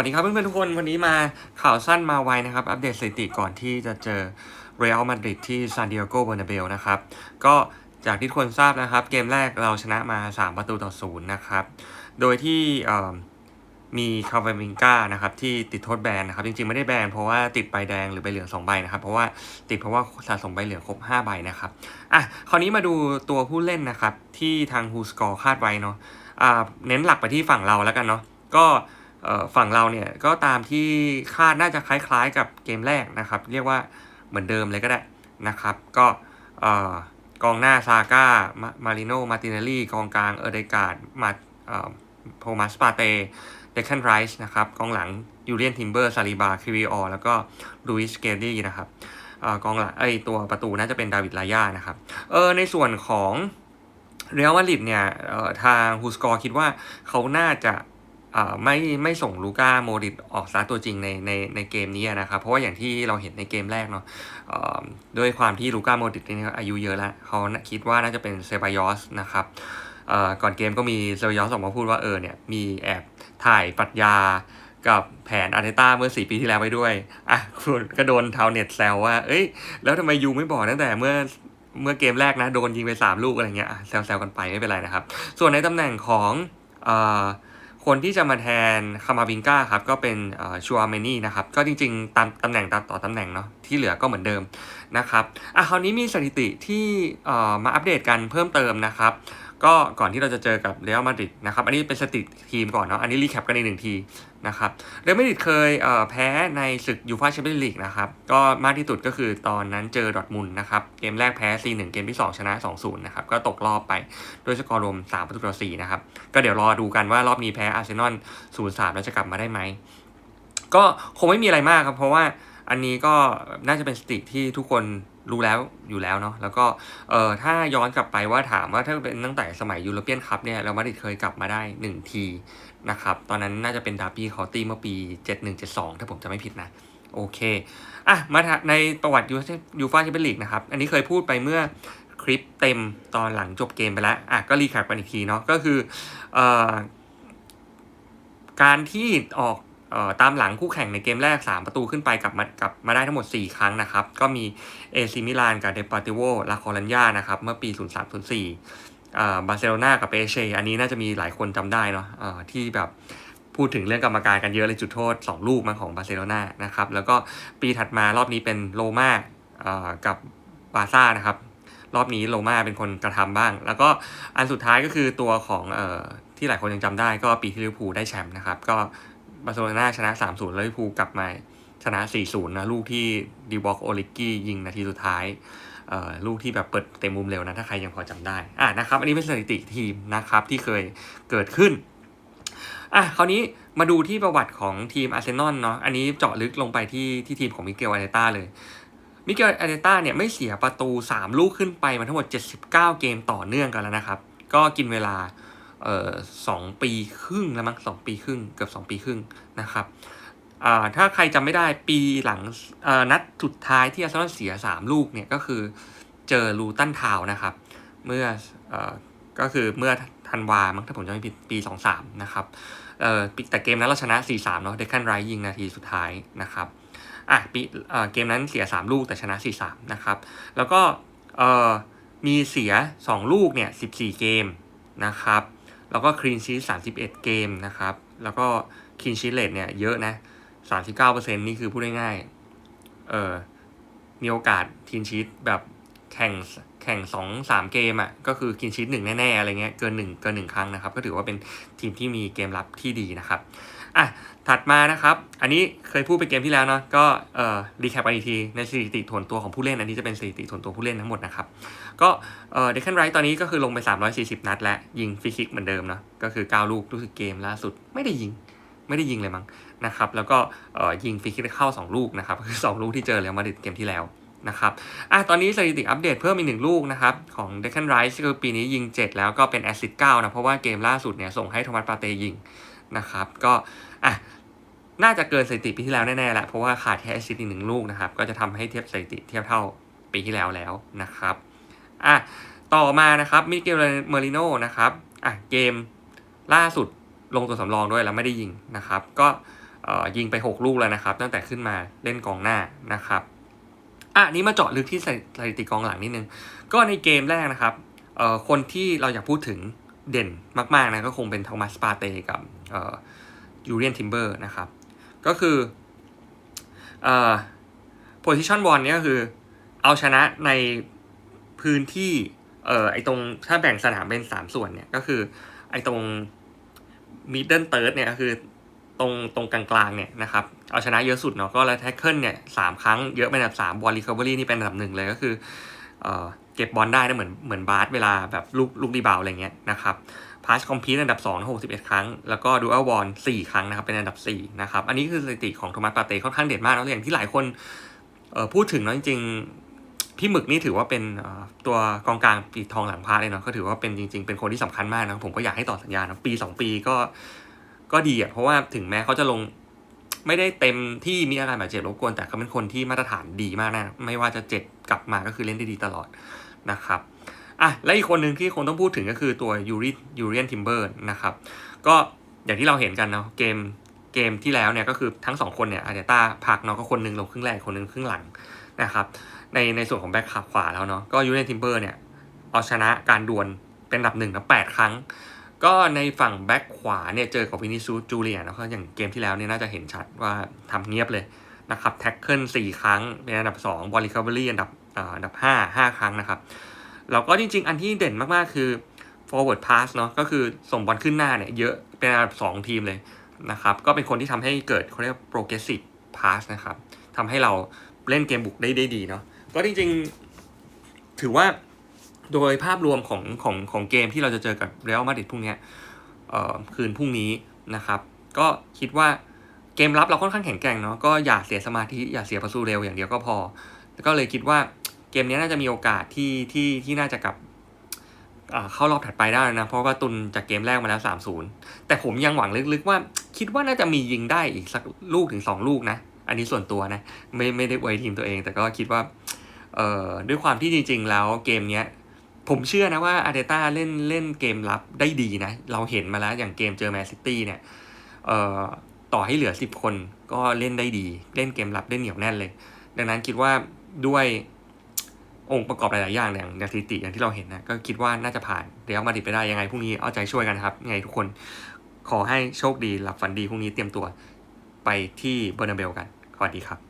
วัสดีครับเพื่อนๆทุกคนวันนี้มาข่าวสั้นมาไวนะครับ อัปเดตสถิติก่อนที่จะเจอเรอัลมาดริดที่ซานดิเอโกเบอร์นาเบลนะครับ ก็จากที่ทุกคนทราบนะครับ เกมแรกเราชนะมา 3 ประตูต่อศูนย์นะครับ โดยที่มีคาร์เวมิงกานะครับที่ติดโทษแบนนะครับ จริงๆ ไม่ได้แบนเพราะว่าติดใบแดงหรือใบเหลือง2ใบนะครับ เพราะว่าติดเพราะว่าสะสมใบเหลืองครบ 5 ใบนะครับอะคราวนี้มาดูตัวผู้เล่นนะครับที่ทางฮูสกอร์คาดไว้เนาะอ่าเน้นหลักไปที่ฝั่งเราแล้วกันเนาะก็ ฝั่งเราเนี่ยก็ตามที่คาดน่าจะคล้ายๆกับเกมแรกนะครับ เรียกว่าเหมือนเดิมเลยก็ได้นะครับ ก็กองหน้าซาก้ามาริโนมาติเนลลี่กองกลางเอเดกาดมาโทมัสปาเตเดคันไรส์นะครับกองหลังยูเลียนทิมเบอร์ซาลิบาคิวิออแล้วก็ลูอิสเกลี่นะครับอกองหลังไอตัวประตูน่าจะเป็นดาวิดลาย่านะครับเออในส่วนของเรอัลมาดริดเนี่ยทางฮูสกอร์คิดว่าเขาน่าจะ ไม่ไม่ส่งลูก้าโมดริดออกซะตัวจริงในในในเกมนี้นะครับ เพราะว่าอย่างที่เราเห็นในเกมแรกเนาะด้วยความที่ลูก้าโมดริดนี่อายุเยอะแล้วเขาคิดว่าน่าจะเป็นเซบายอสนะครับก่อนเกมก็มีเซบายอสออกมาพูดว่าเออเนี่ยมีแอบถ่ายปรัชญากับแผนอาร์เตต้าเมื่อ 4 ปีที่แล้วไปด้วย อะคุณก็โดนชาวเน็ตแซวว่า เอ้ย แล้วทำไมยูไม่บอกตั้งแต่เมื่อเมื่อเกมแรกนะ โดนยิงไป 3 ลูกอะไรเงี้ยแซวๆกันไปไม่เป็นไรนะครับ ส่วนในตำแหน่งของเอ่อ คนที่จะมาแทนคามาวิงกาครับก็เป็นชัวเมนี่นะครับก็จริงๆตามตำแหน่งตามต่อตำแหน่งเนาะที่เหลือก็เหมือนเดิมนะครับอะคราวนี้มีสถิติที่มาอัปเดตกันเพิ่มเติมนะครับ ก็ก่อนที่เราจะเจอกับเรอัลมาดริดนะครับ อันนี้เป็นสถิติทีมก่อนเนาะ อันนี้รีแคปกันในหนึ่งทีนะครับเรอัลมาดริดเคยเแพ้ในศึกยูฟ่าแชมเปี้ยนลีกนะครับ ก็มากที่สุดก็คือตอนนั้นเจอดอทมุนนะครับ เกมแรกแพ้ 4-1 เกมที่ 2 ชนะ 2-0 นะครับ ก็ตกรอบไปด้วยสกอร์รวม 3 ประตูต่อ 4 นะครับ ก็เดี๋ยวรอดูกันว่ารอบนี้แพ้อาร์เซนอล 0-3 แล้วจะกลับมาได้ไหม ก็คงไม่มีอะไรมากครับ เพราะว่าอันนี้ก็น่าจะเป็นสถิติที่ทุกคนรู้แล้วอยู่แล้วเนาะแล้วก็เอ่อถ้าย้อนกลับไปว่าถามว่าถ้าเป็นตั้งแต่สมัยยูโรเปียนคัพเนี่ยเรามาดริดเคยกลับมาได้ 1 ทีนะครับ ตอนนั้นน่าจะเป็นดาร์บี้คอตี้เมื่อปี 7172 ถ้าผมจะไม่ผิดนะ โอเคอะมาในประวัติยูยูฟ่าแชมเปี้ยนลีกนะครับ อันนี้เคยพูดไปเมื่อคลิปเต็มตอนหลังจบเกมไปแล้วอะก็รีแคปกันอีกทีเนาะก็คือเอ่อการที่ออก ตามหลังคู่แข่งในเกมแรก 3 ประตูขึ้นไปกลับมากลับมาได้ทั้งหมด 4 ครั้งนะครับ ก็มีเอซิมิลานกับเดปาติโวลาคอรัญญานะครับ เมื่อปี 03-04อ่าบาร์เซโลนากับเปเชอันนี้น่าจะมีหลายคนจำได้เนาะอ่าที่แบบพูดถึงเรื่องกรรมการกันเยอะเลยจุดโทษ 2 ลูกมาของบาร์เซโลนานะครับ แล้วก็ปีถัดมารอบนี้เป็นโรมา่ากับบาซ่านะครับ รอบนี้โรม่าเป็นคนกระทำบ้าง แล้วก็อันสุดท้ายก็คือตัวของอที่หลายคนยังจำได้ก็ปีที่ลิเวอร์พูลได้แชมป์นะครับ ก็ บาร์เซโลนาชนะ3-0แล้วลิเวอร์พูลกลับมาชนะ 4-0 นะ ลูกที่ดีบอกโอลิกี้ยิงนาทีสุดท้ายลูกที่แบบเปิดเต็มมุมเร็วนะ ถ้าใครยังพอจำได้ อะนะครับ อันนี้เป็นสถิติทีมนะครับที่เคยเกิดขึ้น อะคราวนี้มาดูที่ประวัติของทีมอาร์เซนอลเนาะ อันนี้เจาะลึกลงไปที่ที่ทีมของมิเกลอาร์เตต้าเลย มิเกลอาร์เตต้าเนี่ยไม่เสียประตู 3 ลูกขึ้นไปมาทั้งหมด 79 เกมต่อเนื่องกันแล้วนะครับ ก็กินเวลา เอ่อสองปีครึ่งแล้วมั้งสองปีครึ่งเกือบสองปีครึ่งนะครับอ่าถ้าใครจำไม่ได้ปีหลังเอ่อนัดสุดท้ายที่อาร์เซนอลเสีย3ลูกเนี่ยก็คือเจอลูตันทาวนะครับ เมื่อเอ่อก็คือเมื่อธันวามั้งถ้าผมจำไม่ผิดปี23นะครับเอ่อแต่เกมนั้นเราชนะ4-3เนาะเดคันไรยิงนาทีสุดท้ายนะครับอะปีเอ่อเกมนั้นเสีย3ลูกแต่ชนะ4-3นะครับ แล้วก็เอ่อมีเสีย2ลูกเนี่ย14เกมนะครับ แล้วก็คลีนชีส31 เกมนะครับ แล้วก็คลีนชีสเลทเนี่ยเยอะนะ39%นี่คือพูดง่ายๆเออมีโอกาสคลีนชีสแบบแข่งแข่งสองสามเกมอะ่ะก็คือคลีนชีสหนึ่งแน่ ๆ อะไรเงี้ยเกินหนึ่งเกินหนึ่งครั้งนะครับ ก็ถือว่าเป็นทีมที่มีเกมรับที่ดีนะครับ อะถัดมานะครับ อันนี้เคยพูดไปเกมที่แล้วเนาะก็เอ่อรีแคปอีกทีในสถิติถวนตัวของผู้เล่นอันนี้จะเป็นสถิติถวนตัวผู้เล่นทั้งหมดนะครับ ก็เอ่อเดคันไรท์ตอนนี้ก็คือลงไป 340 นัดและยิงฟรีคิกเหมือนเดิมเนาะก็คือ 9 ลูกรู้สึกเกมล่าสุดไม่ได้ยิงไม่ได้ยิงเลยมั้งนะครับแล้วก็เอ่อยิงฟรีคิกเข้า 2 ลูกนะครับคือ 2 ลูกที่เจอเรอัลมาดิดเกมที่แล้วนะครับอะตอนนี้สถิติอัปเดตเพิ่มอีกหนึ่งลูกนะครับ ของเดคันไรท์คือปีนี้ยิง 7 แล้วก็เป็นแอสซิสต์9นะเพราะว่าเกมล่าสุดเนี่ยส่งให้โทมัสปาเตยิง นะครับ ก็อะน่าจะเกินสถิติปีที่แล้วแน่ๆแหละเพราะว่าขาดแค่แอสซิสต์อีกหนึ่งลูกนะครับ ก็จะทำให้เทียบสถิติเทียบเท่าปีที่แล้วแล้วนะครับอะต่อมานะครับมิเกลเมอริโนนะครับอะเกมล่าสุดลงตัวสำรองด้วยแล้วไม่ได้ยิงนะครับ ก็เอ่อยิงไป 6 ลูกแล้วนะครับ ตั้งแต่ขึ้นมาเล่นกองหน้านะครับอะนี้มาเจาะลึกที่สถิติกองหลังนิดนึง ก็ในเกมแรกนะครับเอ่อคนที่เราอยากพูดถึง เด่นมากๆนะก็คงเป็นโทมัสปาเตกับยูเรียนทิมเบอร์นะครับ ก็คือเอ่อ position one เนี่ยก็คือเอาชนะในพื้นที่เอ่อไอตรงถ้าแบ่งสนามเป็นสามส่วนเนี่ยก็คือไอตรง middle third เนี่ยก็คือตรงตรงกลางๆเนี่ยนะครับเอาชนะเยอะสุดเนาะก็แล้วแท็กเกิลเนี่ยสามครั้งเยอะเป็นอันดับสามบอลรีคอเวอรี่นี่เป็นอันดับหนึ่งเลยก็คือเอ่อ เก็บบอลได้นะเหมือนเหมือนบาสเวลาแบบลูกลูกรีบาวอะไรเงี้ยนะครับพาสคอมพีตอันดับ2 61 ครั้ง แล้วก็ดูอัลบอล4ครั้งนะครับเป็นอันดับ4นะครับอันนี้คือสถิติของโทมัสปาเต้ค่อนข้างเด่นมากแล้วอย่างที่หลายคนพูดถึงเนาะจริงๆพี่หมึกนี่ถือว่าเป็นตัวกองกลางปีทองหลังพาเลยเนาะก็ถือว่าเป็นจริง ๆ เป็นคนที่สำคัญมากนะผมก็อยากให้ต่อสัญญานะปี 2 ปีก็ก็ดีอะเพราะว่าถึงแม้เขาจะลง ไม่ได้เต็มที่มีอาการบาดเจ็บรบกวน แต่เขาเป็นคนที่มาตรฐานดีมากนะ ไม่ว่าจะเจ็บกลับมาก็คือเล่นได้ดีตลอดนะครับอะและอีกคนหนึ่งที่คนต้องพูดถึงก็คือตัวยูริยูเรียนทิมเบอร์นะครับ ก็อย่างที่เราเห็นกันเนาะเกมเกมที่แล้วเนี่ยก็คือทั้งสองคนเนี่ยอาร์เตต้าพักเนาะก็คนหนึ่งลงครึ่งแรกคนหนึ่งครึ่งหลังนะครับในในส่วนของแบ็คขาขวาแล้วเนาะก็ยูเรียนทิมเบอร์เนี่ยเอาชนะการดวลเป็นอันดับหนึ่งนะแปดครั้ง ก็ในฝั่งแบ็คขวาเนี่ยเจอกับวินิซูจูเลียนะก็อย่างเกมที่แล้วเนี่ยน่าจะเห็นชัดว่าทำเงียบเลยนะครับแท็กเกิลสี่ครั้งเป็นอันดับสองบอลลิคาเบอรี่อันดับอ่าอันดับห้าห้าครั้งนะครับแล้วก็จริง ๆ อันที่เด่นมากๆ คือ forward pass เนาะก็คือส่งบอลขึ้นหน้าเนี่ยเยอะเป็นอันดับสองทีมเลยนะครับก็เป็นคนที่ทำให้เกิดเขาเรียก progressive pass นะครับทำให้เราเล่นเกมบุกได้ได้ดีเนาะก็จริงๆ ถือว่า โดยภาพรวมของของของเกมที่เราจะเจอกับเรอัลมาดริดพรุ่งนี้คืนพรุ่งนี้นะครับ ก็คิดว่าเกมรับเราค่อนข้างแข็งแกร่งเนาะก็อย่าเสียสมาธิอย่าเสียประตูเร็วอย่างเดียวก็พอ แล้วก็เลยคิดว่าเกมนี้น่าจะมีโอกาสที่ที่ที่น่าจะกลับอ่าเข้ารอบถัดไปได้นะ เพราะว่าตุนจากเกมแรกมาแล้ว 3-0 แต่ผมยังหวังลึกๆว่า คิดว่าน่าจะมียิงได้อีกสักลูกถึง 2 ลูกนะ อันนี้ส่วนตัวนะ ไม่ไม่ได้อวยทีมตัวเอง แต่ก็คิดว่าเอ่อด้วยความที่จริง ๆ แล้วเกมเนี้ย ผมเชื่อนะว่าอาร์เตต้าเล่นเล่นเกมรับได้ดีนะ เราเห็นมาแล้วอย่างเกมเจอแมนซิตี้เนี่ยเอ่อต่อให้เหลือ 10 คนก็เล่นได้ดี เล่นเกมรับได้เหนียวแน่นเลย ดังนั้นคิดว่าด้วยองค์ประกอบหลาย ๆ อย่างอย่างสถิติอย่างที่เราเห็นนะ ก็คิดว่าน่าจะผ่านเรียลมาดริดไปได้ยังไงพรุ่งนี้เอาใจช่วยกันครับยังไงทุกคนขอให้โชคดีหลับฝันดีพรุ่งนี้เตรียมตัวไปที่เบอร์นาเบลกันสวัสดีครับ